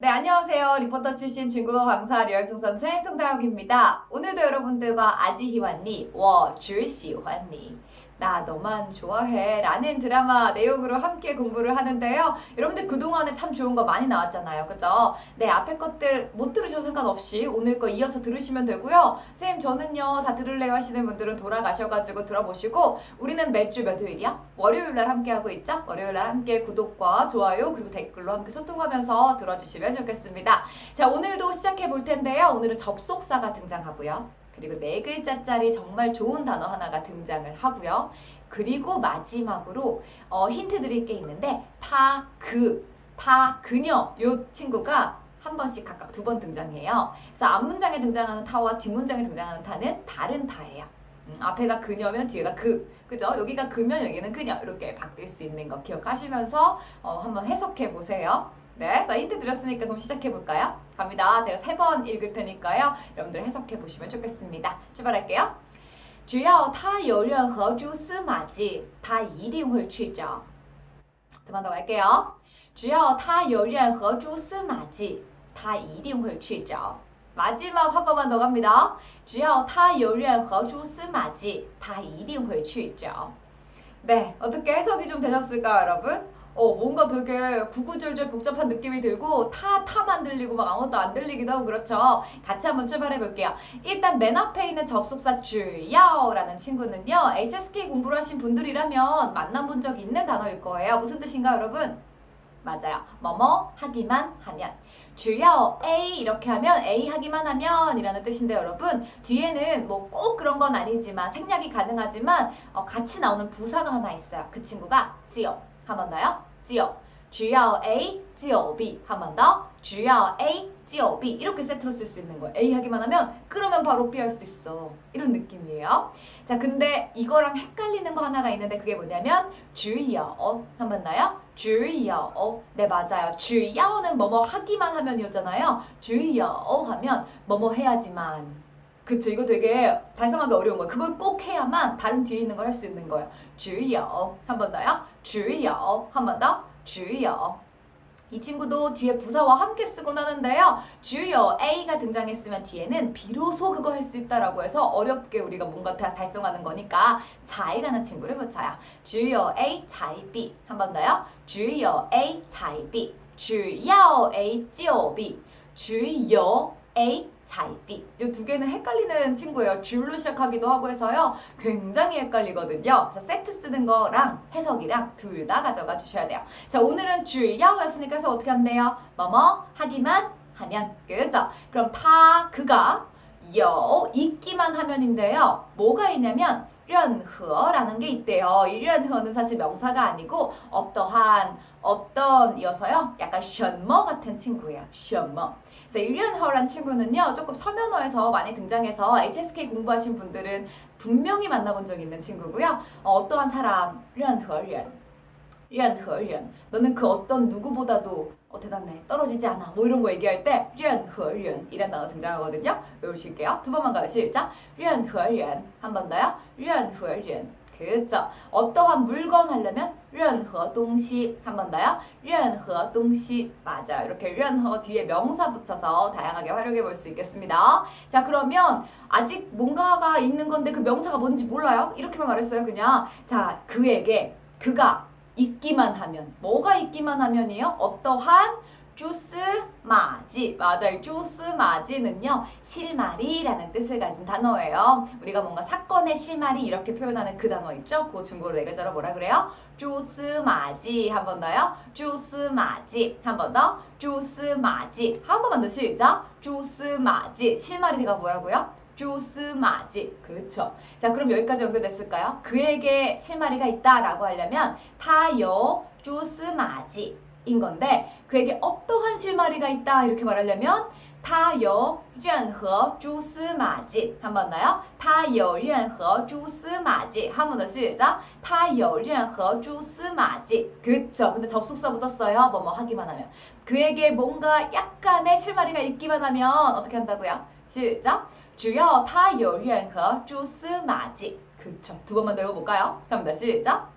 네, 안녕하세요. 리포터 출신 중국어 강사 선생 송다영입니다. 오늘도 여러분들과 아지히완니, 워, 줄시환니. 나 너만 좋아해 라는 드라마 내용으로 함께 공부를 하는데요. 여러분들 그동안에 참 좋은 거 많이 나왔잖아요. 그죠? 네, 앞에 것들 못 들으셔도 상관없이 오늘 거 이어서 들으시면 되고요. 선생님, 저는요, 다 들을래요 하시는 분들은 돌아가셔가지고 들어보시고, 우리는 매주 몇 요일이야? 월요일 날 함께 하고 있죠? 월요일 날 함께 구독과 좋아요, 그리고 댓글로 함께 소통하면서 들어주시면 좋겠습니다. 자, 오늘도 시작해 볼 텐데요. 오늘은 접속사가 등장하고요. 그리고 네 글자짜리 정말 좋은 단어 하나가 등장을 하고요. 그리고 마지막으로 어, 힌트 드릴 게 있는데 타, 그, 타, 그녀 요 친구가 한 번씩 각각 두 번 등장해요. 그래서 앞문장에 등장하는 타와 뒷문장에 등장하는 타는 다른 타예요. 음, 앞에가 그녀면 뒤에가 그, 그죠? 여기가 그면 여기는 그녀 이렇게 바뀔 수 있는 거 기억하시면서 어, 한번 해석해 보세요. 네, 자 힌트 드렸으니까 그럼 시작해 볼까요? 갑니다. 제가 세 번 읽을 테니까요. 여러분들 해석해 보시면 좋겠습니다. 출발할게요. 只要他有任何蛛丝马迹，他一定会去找。 두 번 더 갈게요. 只要他有任何蛛丝马迹，他一定会去找。 마지막 한 번만 더 갑니다. 只要他有任何蛛丝马迹，他一定会去找。 네, 어떻게 해석이 좀 되셨을까요, 여러분? 어, 뭔가 되게 구구절절 복잡한 느낌이 들고 타, 타만 들리고 막 아무것도 안 들리기도 하고 그렇죠. 같이 한번 출발해 볼게요. 일단 맨 앞에 있는 접속사 주여라는 친구는요. HSK 공부를 하신 분들이라면 만나본 적 있는 단어일 거예요. 무슨 뜻인가 여러분? 맞아요. 뭐뭐 하기만 하면. 주여 A 이렇게 하면 A 하기만 하면 이라는 뜻인데 여러분 뒤에는 뭐 꼭 그런 건 아니지만 생략이 가능하지만 어, 같이 나오는 부사가 하나 있어요. 그 친구가 지요. 한번 더요. 只有只要 A 只有 B 한 번 더. 只要 A 只有 B 이렇게 세트로 쓸 수 있는 거예요. A 하기만 하면 그러면 바로 B 할 수 있어. 이런 느낌이에요. 자, 근데 이거랑 헷갈리는 거 하나가 있는데 그게 뭐냐면 只有 한 번 더요. 只有 네, 맞아요. 只要는 뭐뭐 하기만 하면이었잖아요. 只有 하면 뭐뭐 해야지만 그쵸 이거 되게 달성하기 어려운 거야 그걸 꼭 해야만 다른 뒤에 있는 걸 할 수 있는 거야 주요 한번 더요 주요 한번 더 주요 이 친구도 뒤에 부사와 함께 쓰곤 하는데요. 주요 A가 등장했으면 뒤에는 비로소 그거 할 수 있다라고 해서 어렵게 우리가 뭔가 다 달성하는 거니까 자이라는 친구를 붙여요. 주요 A, 자이 B. 한 번 더요. 주요 A, 자이 B. 주요 A, 지오 B. 주요 A, 才 B 이 두 개는 헷갈리는 친구예요. 줄로 시작하기도 하고 해서요. 굉장히 헷갈리거든요. 그래서 세트 쓰는 거랑 해석이랑 둘 다 가져가 주셔야 돼요. 자, 오늘은 只要였으니까 해서 어떻게 하면 돼요? 뭐뭐 하기만 하면 그죠? 그럼 타 그가 有 있기만 하면인데요. 뭐가 있냐면 任何라는 게 있대요. 이 任何는 사실 명사가 아니고 어떠한 어떤이어서요. 약간 什么 같은 친구예요. 什么 그래서 일리언허란 친구는요 조금 서면어에서 많이 등장해서 HSK 공부하신 분들은 분명히 만나본 적 있는 친구고요. 어, 떠한 사람, 련허련, 련허련, 너는 그 어떤 누구보다도 어, 대단해, 떨어지지 않아, 뭐 이런 거 얘기할 때 련허련 이란 단어 등장하거든요. 외우실게요. 두 번만 가요. 시작. 련허련. 한 번 더요. 련허련. 그죠. 어떠한 물건 하려면 任何东西한 번 더요 任何东西 맞아요 이렇게 任何뒤에 명사 붙여서 다양하게 활용해 볼 수 있겠습니다 자 그러면 아직 뭔가가 있는 건데 그 명사가 뭔지 몰라요 이렇게만 말했어요 그냥 자 그에게 그가 있기만 하면 뭐가 있기만 하면이요? 어떠한 주스 마지 맞아요. 주스 마지는요 실마리라는 뜻을 가진 단어예요. 우리가 뭔가 사건의 실마리 이렇게 표현하는 그 단어 있죠? 그 중국어로 네 글자로 뭐라 그래요? 주스 마지 한 번 더요. 주스 마지 한 번 더. 주스 마지 한 번만 더 시작. 주스 마지 실마리가 뭐라고요? 주스마지 그쵸 자 그럼 여기까지 연결됐을까요? 그에게 실마리가 있다라고 하려면 타요 주스마지 인 건데 그에게 어떠한 실마리가 있다 이렇게 말하려면 他有任何蛛丝马迹한 번 더요. 他有任何蛛丝马迹한 번 더 시작. 他有任何蛛丝马迹 그쵸. 근데 접속사 붙었어요. 뭐뭐 하기만 하면. 그에게 뭔가 약간의 실마리가 있기만 하면 어떻게 한다고요? 시작. 只要他有任何蛛丝马迹 그쵸. 두 번만 더 읽어볼까요? 갑니다. 시작.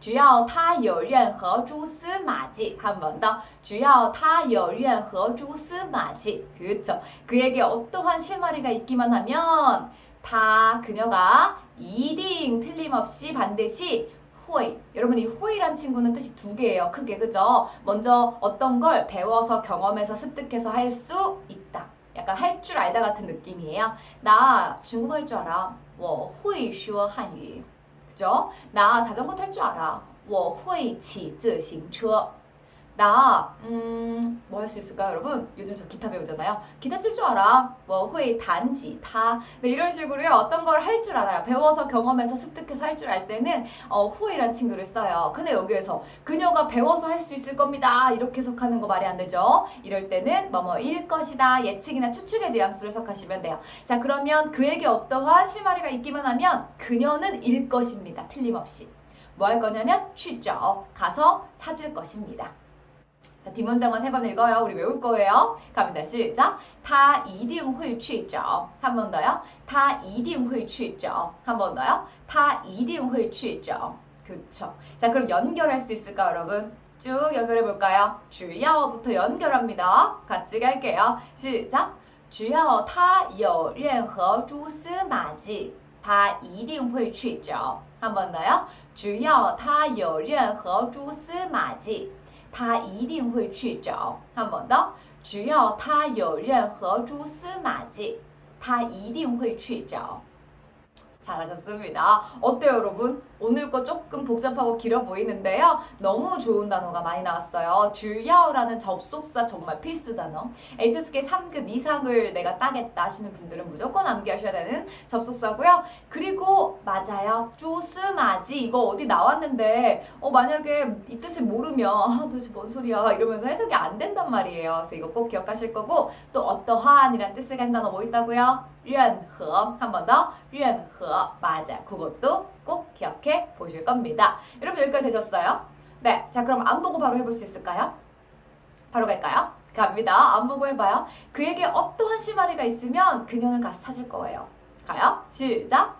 只要他有任何蛛丝马迹 한 번 더. 只要他有任何蛛丝马迹. 그렇죠. 그에게 어떠한 실마리가 있기만 하면 다 그녀가 이딩 틀림없이 반드시 호이. 여러분 이 호이란 친구는 뜻이 두 개예요. 크게 그죠? 먼저 어떤 걸 배워서 경험해서 습득해서 할 수 있다. 약간 할 줄 알다 같은 느낌이에요. 나 중국어 할 줄 알아. 我会说汉语. 그죠? 나 자전거 탈 줄 알아. 我会骑自行车. 나, 음, 뭐 할 수 있을까요, 여러분? 요즘 저 기타 배우잖아요. 기타 칠 줄 알아. 뭐, 후에 단, 지, 다. 네, 이런 식으로요. 어떤 걸 할 줄 알아요. 배워서 경험해서 습득해서 할 줄 알 때는, 어, 후에란 친구를 써요. 근데 여기에서 그녀가 배워서 할 수 있을 겁니다. 이렇게 해석하는 거 말이 안 되죠. 이럴 때는, 뭐, 뭐, 일 것이다. 예측이나 추측의 뉘앙스로 해석하시면 돼요. 자, 그러면 그에게 어떠한 실마리가 있기만 하면, 그녀는 일 것입니다. 틀림없이. 뭐 할 거냐면, 취죠. 가서 찾을 것입니다. 자, 뒷문장만 세 번 읽어요. 우리 외울 거예요. 갑니다. 시작. 他一定会去找. 한 번 더요. 他一定会去找. 한 번 더요. 他一定会去找. 그쵸. 자, 그럼 연결할 수 있을까, 여러분? 쭉 연결해 볼까요? 只要부터 연결합니다. 같이 갈게요. 시작. 只要他有任何蛛丝马迹，他一定会去找。 한 번 더요. 只要他有任何蛛丝马迹。 他一定会去找。那么呢，只要他有任何蛛丝马迹，他一定会去找。 잘하셨습니다. 어때요, 여러분? 오늘 거 조금 복잡하고 길어 보이는데요. 너무 좋은 단어가 많이 나왔어요. 주야어라는 접속사 정말 필수 단어. HSK 3급 이상을 내가 따겠다 하시는 분들은 무조건 암기하셔야 되는 접속사고요. 그리고 맞아요. 주스마지 이거 어디 나왔는데 어 만약에 이 뜻을 모르면 아, 도대체 뭔 소리야 이러면서 해석이 안 된단 말이에요. 그래서 이거 꼭 기억하실 거고 또 어떠한이란 뜻을 가진 단어 뭐 있다고요? 任何 한 번 더. 任何 맞아. 그것도 꼭 기억해 보실 겁니다. 여러분 여기까지 되셨어요? 네. 자, 그럼 안 보고 바로 해볼 수 있을까요? 바로 갈까요? 갑니다. 안 보고 해봐요. 그에게 어떠한 실마리가 있으면 그녀는 가서 찾을 거예요. 가요? 시작.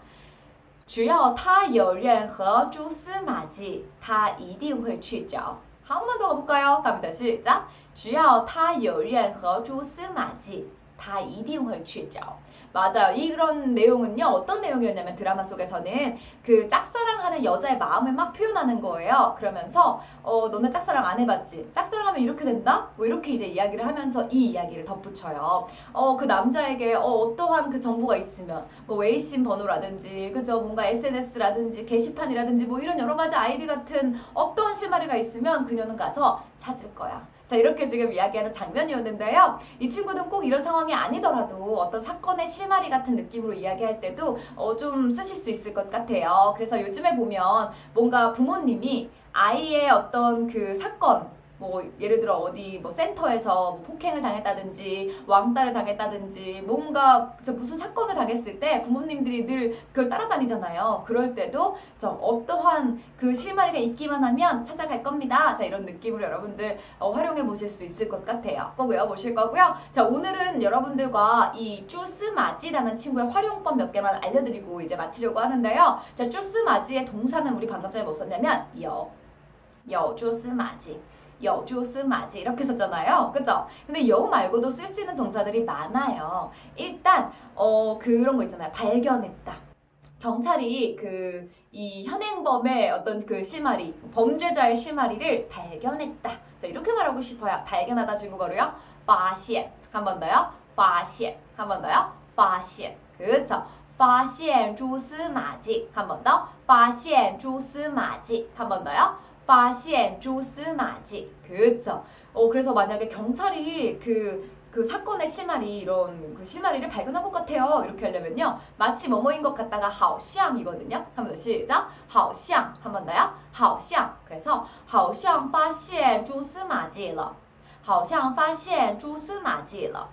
只要他有任何蛛丝马迹，他一定会去找。 한 번 더 가볼까요? 갑니다. 시작. 只要他有任何蛛丝马迹，他一定会去找。 맞아요. 이런 내용은요. 어떤 내용이었냐면 드라마 속에서는 그 짝사랑하는 여자의 마음을 막 표현하는 거예요. 그러면서 어 너네 짝사랑 안 해봤지? 짝사랑하면 이렇게 된다? 뭐 이렇게 이제 이야기를 하면서 이 이야기를 덧붙여요. 어 그 남자에게 어 어떠한 그 정보가 있으면 뭐 웨이신 번호라든지 그죠 뭔가 SNS라든지 게시판이라든지 뭐 이런 여러 가지 아이디 같은 어떠한 실마리가 있으면 그녀는 가서 찾을 거야. 자 이렇게 지금 이야기하는 장면이었는데요. 이 친구는 꼭 이런 상황이 아니더라도 어떤 사건의 실마리 같은 느낌으로 이야기할 때도 어, 좀 쓰실 수 있을 것 같아요. 그래서 요즘에 보면 뭔가 부모님이 아이의 어떤 그 사건 뭐 예를 들어 어디 뭐 센터에서 뭐 폭행을 당했다든지 왕따를 당했다든지 뭔가 저 무슨 사건을 당했을 때 부모님들이 늘 그걸 따라다니잖아요. 그럴 때도 저 어떠한 그 실마리가 있기만 하면 찾아갈 겁니다. 자 이런 느낌으로 여러분들 어, 활용해 보실 수 있을 것 같아요. 꼭 외워보실 거고요. 자 오늘은 여러분들과 이 쭈스마지라는 친구의 활용법 몇 개만 알려드리고 이제 마치려고 하는데요. 자 쭈스마지의 동사는 우리 방금 전에 뭐 썼냐면 여, 여 쭈스마지. 有蛛丝马迹 이렇게 썼잖아요. 그죠? 근데 여 말고도 쓸 수 있는 동사들이 많아요. 일단 어 그런 거 있잖아요. 발견했다. 경찰이 그 이 현행범의 어떤 그 실마리, 범죄자의 실마리를 발견했다. 자, 이렇게 말하고 싶어요. 발견하다 중국어로요. 发现. 한 번 더요. 发现. 한 번 더요. 发现. 그렇죠. 发现蛛丝马迹. 한 번 더. 发现蛛丝马迹. 한 번 더요. 发现蛛丝马迹. 그렇죠. 어 그래서 만약에 경찰이 그 그 사건의 실마리 이런 그 실마리를 발견한 것 같아요. 이렇게 하려면요. 마치 뭐뭐인 것 같다가 好像이거든요. 한 번 더 시작. 好像. 한 번 더요. 好像. 그래서 好像发现蛛丝马迹了.好像发现蛛丝马迹了.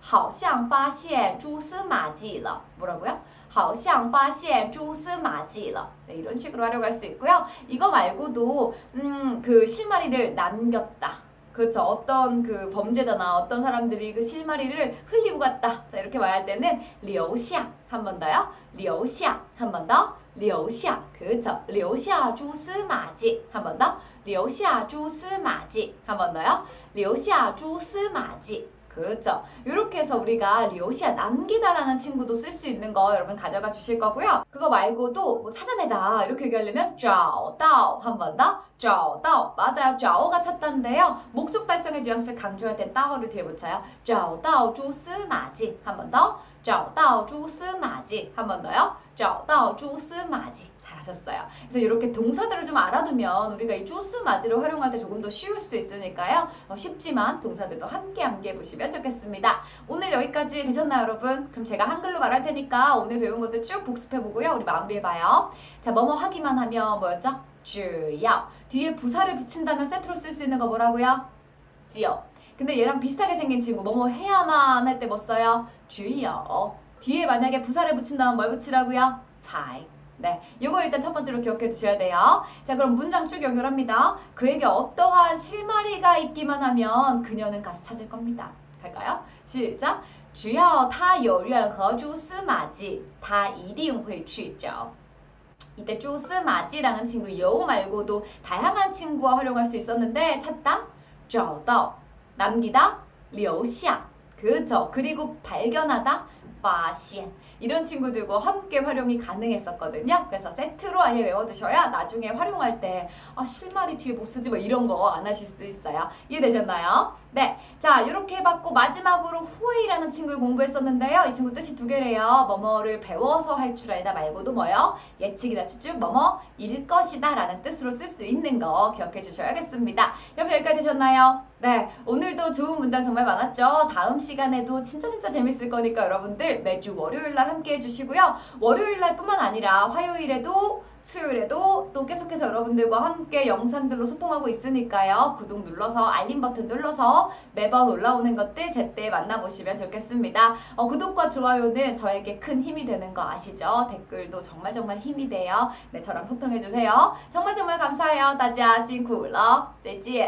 好像发现蛛丝马迹了. 뭐라고요? 好像发现蛛丝马迹了. 네, 이런 식으로 활용할 수 있고요. 이거 말고도 음, 그 실마리를 남겼다. 그렇죠. 어떤 그 범죄자나 어떤 사람들이 그 실마리를 흘리고 갔다. 자, 이렇게 말할 때는 留下. 한 번 더요. 留下. 한 번 더. 留下. 그렇죠. 留下蛛丝马迹. 한 번 더. 留下蛛丝马迹. 한 번 더요. 留下蛛丝马迹. 그렇죠. 이렇게 해서 우리가 리오시아 남기다라는 친구도 쓸 수 있는 거 여러분 가져가 주실 거고요. 그거 말고도 뭐 찾아내다 이렇게 얘기하려면 좌우 다오 한번 더 좌우 다오 맞아요. 좌우가 찾던데요. 목적 달성의 뉘앙스 강조할 땐 따오를 뒤에 붙여요. 좌우 다오 조스마지 한번 더 좌우 다오 조스마지 한번 더요. 좌우 다오 조스마지 잘하셨어요. 그래서 이렇게 동사들을 좀 알아두면 우리가 이 주스 마지를 활용할 때 조금 더 쉬울 수 있으니까요. 어, 쉽지만 동사들도 함께 함께 해보시면 좋겠습니다. 오늘 여기까지 되셨나요, 여러분? 그럼 제가 한글로 말할 테니까 오늘 배운 것들 쭉 복습해 보고요. 우리 마무리해 봐요. 자, 뭐뭐 하기만 하면 뭐였죠? 주요. 뒤에 부사를 붙인다면 세트로 쓸 수 있는 거 뭐라고요? 지요. 근데 얘랑 비슷하게 생긴 친구 뭐뭐 해야만 할 때 뭐 써요? 주요. 뒤에 만약에 부사를 붙인다면 뭘 붙이라고요? 잘. 네, 이거 일단 첫 번째로 기억해 두셔야 돼요. 자, 그럼 문장 쭉 연결합니다. 그에게 어떠한 실마리가 있기만 하면 그녀는 가서 찾을 겁니다. 갈까요? 시작. 只要他有任何蛛丝马迹，他一定会去找。 이때蛛丝马迹라는 친구 여우 말고도 다양한 친구와 활용할 수 있었는데 찾다, 找到, 남기다, 留下. 그죠? 그리고 발견하다, 发现. 이런 친구들과 함께 활용이 가능했었거든요. 그래서 세트로 아예 외워두셔야 나중에 활용할 때 아, 실마리 뒤에 못 쓰지 뭐 이런 거 안 하실 수 있어요. 이해되셨나요? 네. 자, 이렇게 해봤고 마지막으로 후웨이라는 친구를 공부했었는데요. 이 친구 뜻이 두 개래요. 뭐뭐를 배워서 할 줄 알다 말고도 뭐요? 예측이나 추측, 뭐뭐 일 것이다 라는 뜻으로 쓸 수 있는 거 기억해 주셔야겠습니다. 여러분 여기까지 되셨나요? 네, 오늘도 좋은 문장 정말 많았죠? 다음 시간에도 진짜 진짜 재밌을 거니까 여러분들 매주 월요일날 함께 해주시고요. 월요일날 뿐만 아니라 화요일에도 수요일에도 또 계속해서 여러분들과 함께 영상들로 소통하고 있으니까요. 구독 눌러서 알림 버튼 눌러서 매번 올라오는 것들 제때 만나보시면 좋겠습니다. 어, 구독과 좋아요는 저에게 큰 힘이 되는 거 아시죠? 댓글도 정말 정말 힘이 돼요. 네, 저랑 소통해주세요. 정말 정말 감사해요. 다지아 싱쿠러 제지에